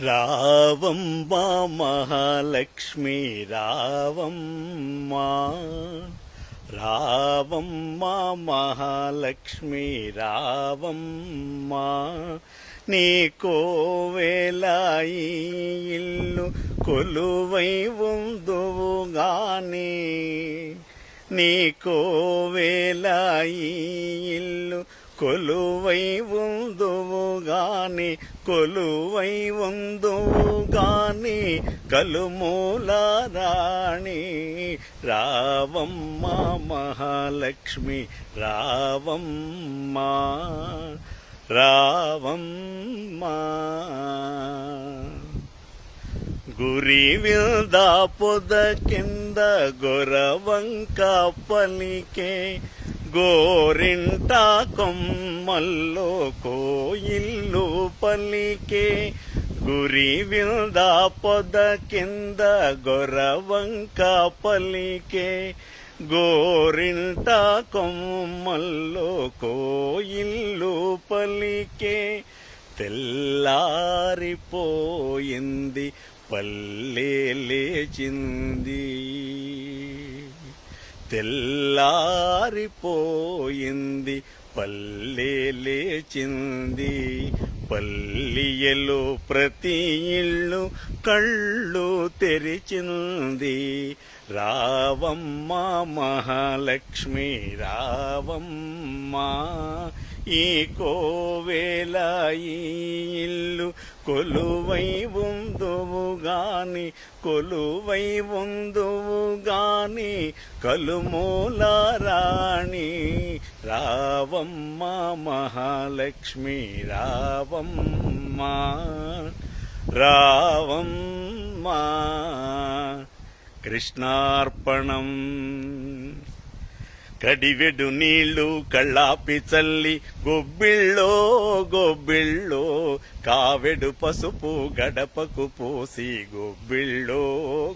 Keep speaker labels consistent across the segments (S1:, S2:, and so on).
S1: రావమ్మా మహాలక్ష్మి రావమ్మా. రావమ్మా మహాలక్ష్మి రావమ్మా. నీ కోవేలాయి ఇల్లు కొలువై ఉందువు గాని. నీ కోవేలాయి ఇల్లు కొలువై ఉందువు గాని. కొలువై ఉందువు గాని కలుమూలారాణి. రావమ్మ మహాలక్ష్మి రావమ్మ రావమ్మ. గురి విల్దా పొద కింద గొరవంక పలికే గోరింట కొమ్మల్లో కోయిల్లు పలికే గురి విల్దా పొద కింద గొరవంక పలికే గోరింట కొమ్మల్లో కోయిల్లు పలికే తెల్లారిపోయింది పల్లె లేచింది. తెల్లారిపోయింది పల్లె లేచింది. పల్లియలో ప్రతి ఇళ్ళు కళ్ళు తెరిచింది. రావమ్మ మహాలక్ష్మి రావమ్మ ఈ కోవేల ఈ ఇల్లు కొలువై ఉందువు గాని కొలువై ఉందువు గాని కలుమూల రాణి రావమ్మ మహాలక్ష్మి రావమ్మ రావమ్మ కృష్ణార్పణం. కడివెడు నీళ్ళు కళ్ళాపి చల్లి గొబ్బిళ్ళో గొబ్బిళ్ళో. కావెడు పసుపు గడపకు పోసి గొబ్బిళ్ళో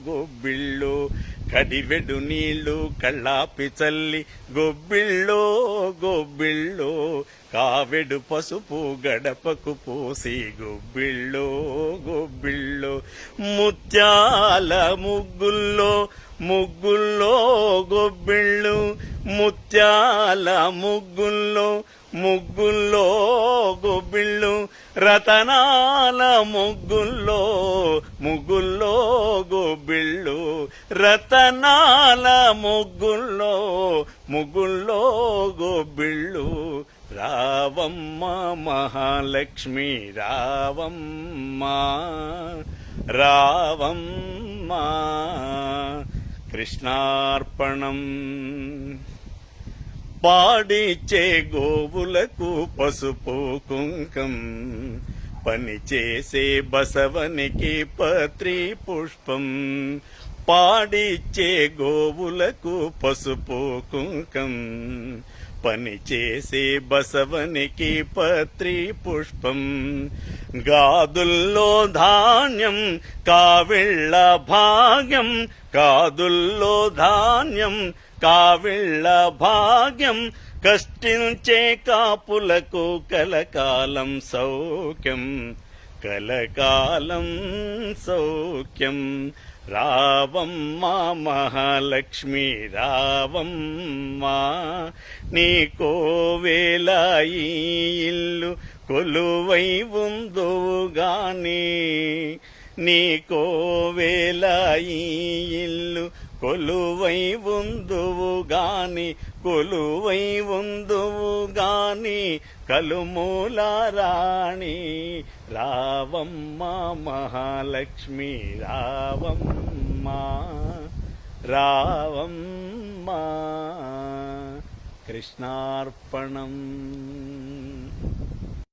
S1: గొబ్బిళ్ళో. కడివెడు నీళ్ళు కళ్ళాపి చల్లి గొబ్బిళ్ళో గొబ్బిళ్ళో. కావెడు పసుపు గడపకు పోసి గొబ్బిళ్ళో గొబ్బిళ్ళో. ముత్యాల ముగ్గుల్లో ముగ్గుల్లో గొబ్బిళ్ళు. ముత్యాల ముగ్గుల్లో ముగ్గుల్లో గొబ్బిళ్ళు రతనాల ముగ్గుల్లో ముగ్గుల్లో గొబ్బిళ్ళు రతనాల ముగ్గుల్లో ముగ్గుల్లో గొబ్బిళ్ళు. రావమ్మ మహాలక్ష్మి రావమ్మ రావమ్మ కృష్ణార్పణం. పాడిచ్చే గోవులకు పసుపు కుంకం. పనిచేసే బసవనికి పత్రి పుష్పం. పాడిచ్చే గోవులకు పసుపు కుంకం. పనిచేసే బసవనికి పత్రి పుష్పం. గాదుల్లో ధాన్యం కావిళ్ళ భాగ్యం. కాదుల్లో ధాన్యం కావిళ్ళ భాగ్యం కష్టించే కాపులకు కలకాలం సౌఖ్యం. కలకాలం సౌఖ్యం. రావమ్మ మహాలక్ష్మి రావమ్మ నీ కోవేలాయి ఇల్లు కొలువై ఉందువు నీ కోవేలాయి ఇల్లు కొలువై ఉందువు గాని కొలువై ఉందువు గాని కలుమూల రాణి రావమ్మ మహాలక్ష్మి రావమ్మ రావమ్మ. కృష్ణార్పణం.